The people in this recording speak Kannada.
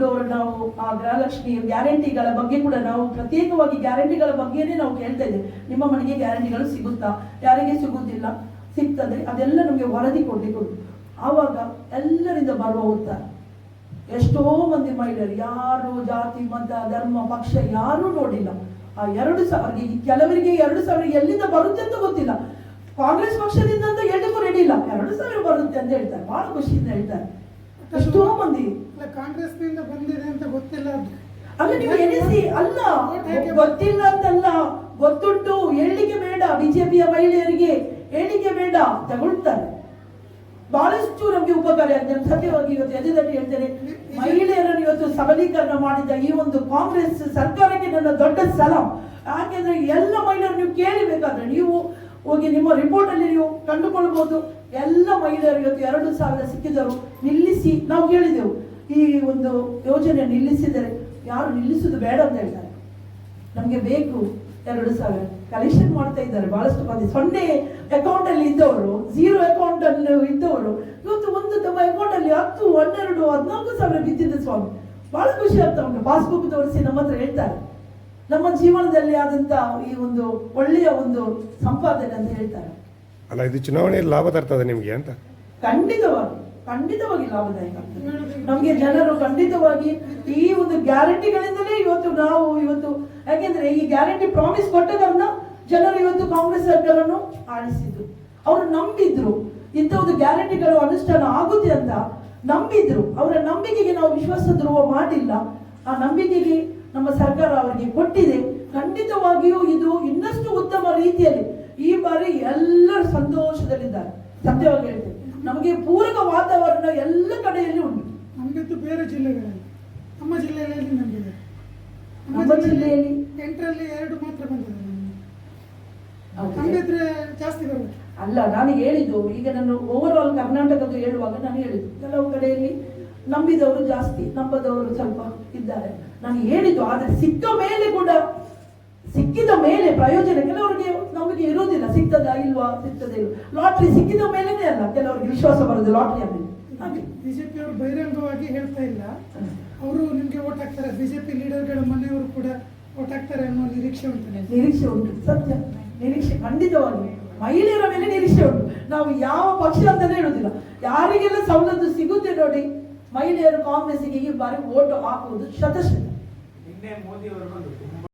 ಅವರು ನಾವು ಆ ಗೃಹಲಕ್ಷ್ಮಿ ಗ್ಯಾರಂಟಿಗಳ ಬಗ್ಗೆ ಕೂಡ ನಾವು ಪ್ರತ್ಯೇಕವಾಗಿ ಗ್ಯಾರಂಟಿಗಳ ಬಗ್ಗೆನೇ ನಾವು ಕೇಳ್ತಾ ಇದ್ದೇವೆ. ನಿಮ್ಮ ಮನೆಗೆ ಗ್ಯಾರಂಟಿಗಳು ಸಿಗುತ್ತಾ? ಯಾರಿಗೆ ಸಿಗುತ್ತಿಲ್ಲ ಸಿಗ್ತದೆ. ಅದೆಲ್ಲ ನಮಗೆ ವರದಿ ಕೊಡ್ಲಿಕ್ಕೆ ಆವಾಗ ಎಲ್ಲರಿಂದ ಬರುವ ಉತ್ತರ? ಎಷ್ಟೋ ಮಂದಿ ಮಹಿಳೆಯರು, ಯಾರು ಜಾತಿ, ಮತ, ಧರ್ಮ, ಪಕ್ಷ, ಯಾರು ನೋಡಿಲ್ಲ. ಆ ಎರಡು ಸಾವಿರ ಕೆಲವರಿಗೆ ಎರಡು ಸಾವಿರ ಎಲ್ಲಿಂದ ಬರುತ್ತೆ ಅಂತ ಗೊತ್ತಿಲ್ಲ. ಕಾಂಗ್ರೆಸ್ ಪಕ್ಷದಿಂದ ಅಂತ ಹೇಳಕ್ಕೂ ರೆಡಿ ಇಲ್ಲ. ಎರಡು ಸಾವಿರ ಬರುತ್ತೆ ಅಂತ ಹೇಳ್ತಾರೆ. ಬಹಳ ಖುಷಿಯಿಂದ ಹೇಳ್ತಾರೆ. ಎಷ್ಟೋ ಮಂದಿ? ಕಾಂಗ್ರೆಸ್ನಿಂದ ಬಂದಿದೆ ಅಂತ ಗೊತ್ತಿಲ್ಲ ಅಲ್ಲ ನೀವು ಎನಿಸಿ ಅಲ್ಲ ಗೊತ್ತಿಲ್ಲ ಅಂತಲ್ಲ ಗೊತ್ತುಂಟು ಹೇಳಲಿಕ್ಕೆ ಬೇಡ. ಬಿಜೆಪಿಯ ಮಹಿಳೆಯರಿಗೆ ಹೇಳಿಕೆ ಬೇಡ ತಗೊಳ್ತಾರೆ. ಬಹಳಷ್ಟು ನಮಗೆ ಉಪಕಾರ ನಾನು ಸತ್ಯವಾಗಿ ಇವತ್ತು ಎದುರಲ್ಲಿ ಹೇಳ್ತೇನೆ. ಮಹಿಳೆಯರನ್ನು ಇವತ್ತು ಸಬಲೀಕರಣ ಮಾಡಿದ ಈ ಒಂದು ಕಾಂಗ್ರೆಸ್ ಸರ್ಕಾರಕ್ಕೆ ನನ್ನ ದೊಡ್ಡ ಸಲಾಂ. ಯಾಕೆಂದ್ರೆ ಎಲ್ಲ ಮಹಿಳೆಯರು ನೀವು ಕೇಳಬೇಕಾದ್ರೆ ನೀವು ಹೋಗಿ ನಿಮ್ಮ ರಿಪೋರ್ಟ್ ಅಲ್ಲಿ ನೀವು ಕಂಡುಕೊಳ್ಬಹುದು ಎಲ್ಲ ಮಹಿಳೆಯರು ಇವತ್ತು ಎರಡು ಸಾವಿರ ಸಿಕ್ಕಿದರು ನಿಲ್ಲಿಸಿ ನಾವು ಕೇಳಿದೆವು ಈ ಒಂದು ಯೋಜನೆ ನಿಲ್ಲಿಸಿದರೆ ಯಾರು ನಿಲ್ಲಿಸುದು ಬೇಡ ಅಂತ ಹೇಳ್ತಾರೆ. ನಮಗೆ ಬೇಕು ಎರಡು ಸಾವಿರ. ಕಲೆಕ್ಷನ್ ಮಾಡ್ತಾ ಇದ್ದಾರೆ ಬಹಳಷ್ಟು ಮಂದಿ. ಸೊನ್ನೆ ಅಕೌಂಟ್ ಅಲ್ಲಿ ಇದ್ದವರು ಝೀರೋ ಅಕೌಂಟ್ ಅಲ್ಲಿ ಇದ್ದವರು, ಇವತ್ತು ಒಂದು ತಮ್ಮ ಅಕೌಂಟ್ ಅಲ್ಲಿ ಹತ್ತು, ಹನ್ನೆರಡು, ಹದಿನಾಲ್ಕು ಸಾವಿರ ಬಿದ್ದಿದೆ ಸ್ವಾಮಿ. ಬಹಳ ಖುಷಿ ಆಗ್ತಾ ಉಂಟು. ಪಾಸ್ಬುಕ್ ತೋರಿಸಿ ನಮ್ಮ ಹತ್ರ ಹೇಳ್ತಾರೆ. ನಮ್ಮ ಜೀವನದಲ್ಲಿ ಆದಂತ ಈ ಒಂದು ಒಳ್ಳೆಯ ಒಂದು ಸಂಪಾದನೆ ಅಂತ ಹೇಳ್ತಾರೆ. ಅಲ್ಲ, ಇದು ಚುನಾವಣೆಯಲ್ಲಿ ಲಾಭ ತರ್ತದೆ ನಿಮಗೆ ಅಂತ? ಖಂಡಿತವಾಗಿ ಖಂಡಿತವಾಗಿ ಲಾಭದಾಯಕ ನಮಗೆ ಜನರು ಖಂಡಿತವಾಗಿ ಈ ಒಂದು ಗ್ಯಾರಂಟಿಗಳಿಂದಲೇ ಇವತ್ತು ನಾವು ಇವತ್ತು, ಯಾಕೆಂದ್ರೆ ಈ ಗ್ಯಾರಂಟಿ ಪ್ರಾಮಿಸ್ ಕೊಟ್ಟದನ್ನ ಜನರು ಇವತ್ತು ಕಾಂಗ್ರೆಸ್ ಸರ್ಕಾರವನ್ನು ಆಳಿಸಿದ್ರು ಅವರು ನಂಬಿದ್ರು. ಇಂಥ ಒಂದು ಗ್ಯಾರಂಟಿಗಳು ಅನುಷ್ಠಾನ ಆಗುತ್ತೆ ಅಂತ ನಂಬಿದ್ರು. ಅವರ ನಂಬಿಕೆಗೆ ನಾವು ವಿಶ್ವಾಸ ದ್ರೋಹ ಮಾಡಿಲ್ಲ. ಆ ನಂಬಿಕೆಗೆ ನಮ್ಮ ಸರ್ಕಾರ ಅವರಿಗೆ ಕೊಟ್ಟಿದೆ. ಖಂಡಿತವಾಗಿಯೂ ಇದು ಇನ್ನಷ್ಟು ಉತ್ತಮ ರೀತಿಯಲ್ಲಿ ಸಂತೋಷದಲ್ಲಿದ್ದಾರೆ ಸತ್ಯವಾಗಿ ಹೇಳ್ತೇನೆ ನಮಗೆ ಪೂರಕ ವಾತಾವರಣ ಎಲ್ಲ ಕಡೆಯಲ್ಲಿ ಉಂಟು. ನಮಗಂತೂ ಬೇರೆ ಜಿಲ್ಲೆಗಳಲ್ಲಿ. ನಮ್ಮ ಜಿಲ್ಲೆಯಲ್ಲಿ ನಮಗಿದೆ. ನಮ್ಮ ಜಿಲ್ಲೆಯಲ್ಲಿ ಎಂಟರಲ್ಲಿ ಎರಡು ಮಾತ್ರ ಬಂದಿದೆ. ನಮ್ಗಿದ್ರೆ ಜಾಸ್ತಿ ಬರುತ್ತೆ ಅಲ್ಲ ನಾನು ಹೇಳಿದ್ದು ಈಗ ನಾನು ಓವರ್ ಆಲ್ ಕರ್ನಾಟಕದ್ದು ಹೇಳುವಾಗ ನಾನು ಹೇಳಿದ್ದು. ಕೆಲವು ಕಡೆಯಲ್ಲಿ ನಂಬಿದವರು ಜಾಸ್ತಿ ನಂಬದವರು ಸ್ವಲ್ಪ ಇದ್ದಾರೆ. ನಾನು ಹೇಳಿದ್ದು ಆದರೆ ಸಿಕ್ಕ ಮೇಲೆ ಕೂಡ ಸಿಕ್ಕಿದ ಮೇಲೆ ಪ್ರಯೋಜನ ಕೆಲವರಿಗೆ ನಮಗೆ ಇರುವುದಿಲ್ಲ ಸಿಗ್ತದಾ ಇಲ್ವಾ ಸಿಗ್ತದೆ ಇಲ್ವಾ ಲಾಟ್ರಿ ಸಿಕ್ಕಿದ ಮೇಲೇನೆ ಅಲ್ಲ ಕೆಲವರಿಗೆ ವಿಶ್ವಾಸ ಬರೋದು ಲಾಟ್ರಿ ಮೇಲೆ ಹಾಗೆ. ಬಿಜೆಪಿ ಅವರು ಬಹಿರಂಗವಾಗಿ ಹೇಳ್ತಾ ಇಲ್ಲ. ಅವರು ನಿಮ್ಗೆ ಓಟ್ ಹಾಕ್ತಾರೆ. ಬಿಜೆಪಿ ಲೀಡರ್ಗಳ ಮನೆಯವರು ಕೂಡ ಓಟ್ ಹಾಕ್ತಾರೆ ಅನ್ನೋ ನಿರೀಕ್ಷೆ ಉಂಟು. ನಿರೀಕ್ಷೆ ಉಂಟು ಸತ್ಯ. ನಿರೀಕ್ಷೆ ಖಂಡಿತವಾಗಿ. ಮಹಿಳೆಯರ ಮೇಲೆ ನಿರೀಕ್ಷೆ ಉಂಟು. ನಾವು ಯಾವ ಪಕ್ಷ ಅಂತಲೇ ಹೇಳುದಿಲ್ಲ ಯಾರಿಗೆಲ್ಲ ಸವಲತ್ತು ಸಿಗುತ್ತೆ ನೋಡಿ ಮಹಿಳೆಯರು ಕಾಂಗ್ರೆಸ್ಗೆ ಈ ಬಾರಿ ಓಟು ಹಾಕುವುದು ಶತಶತ ನಿನ್ನೆ ಮೋದಿ ಅವರು